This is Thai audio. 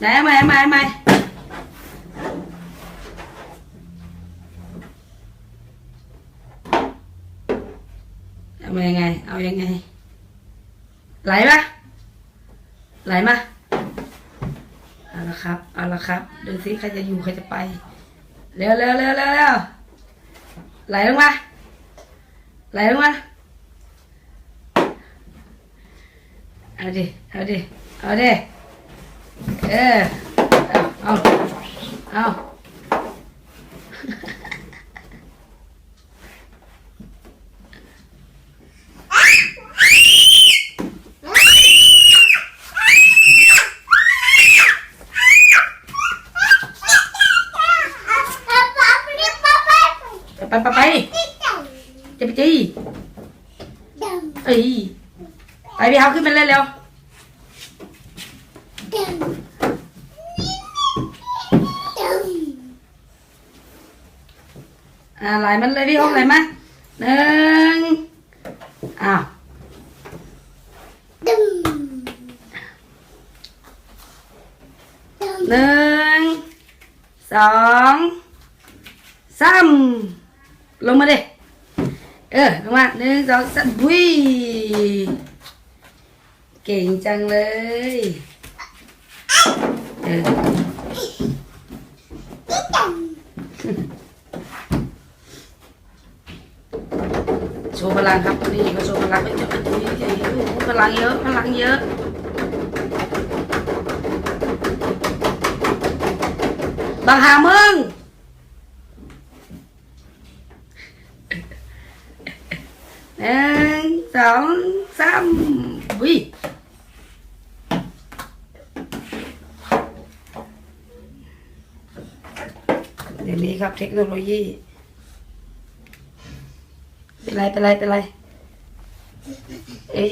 ไหนเอาใหม่เอาใหม่เอาใหม่เอามายังไง เอายังไง ไหลปะไหลมาเอาละครับ เอาละครับ ดูสิใครจะอยู่ใครจะไป เร็วเร็วเร็วเร็วเร็วไหลลงมา ไหลลงมา เอาดิ เอาดิ เอาดิ เออเอาเอาเอาไปไปไปจะไปจีเอ้ยไปพี่เอาขึ้นมาเร็วเร็ว อ่าไหลมันเลยพี่ห้องไหลมาหนึ่งอ้าวหนึ่งสองสามลงมาดิเออลงมาหนึ่งสองสามวุ้ยเก่งจังเลยเออโช ว์พลังครับนี่ก็โชว์พลังไม่จะเป็นตัวนี้เฉยๆโอ้โหพลังเยอะพลังเยอะบางหามึงหนึ่งสองสามวิเดี๋ยวนี้ครับเทคโนโลยี เป็นไรเป็นไรเป็นไร เอ้ย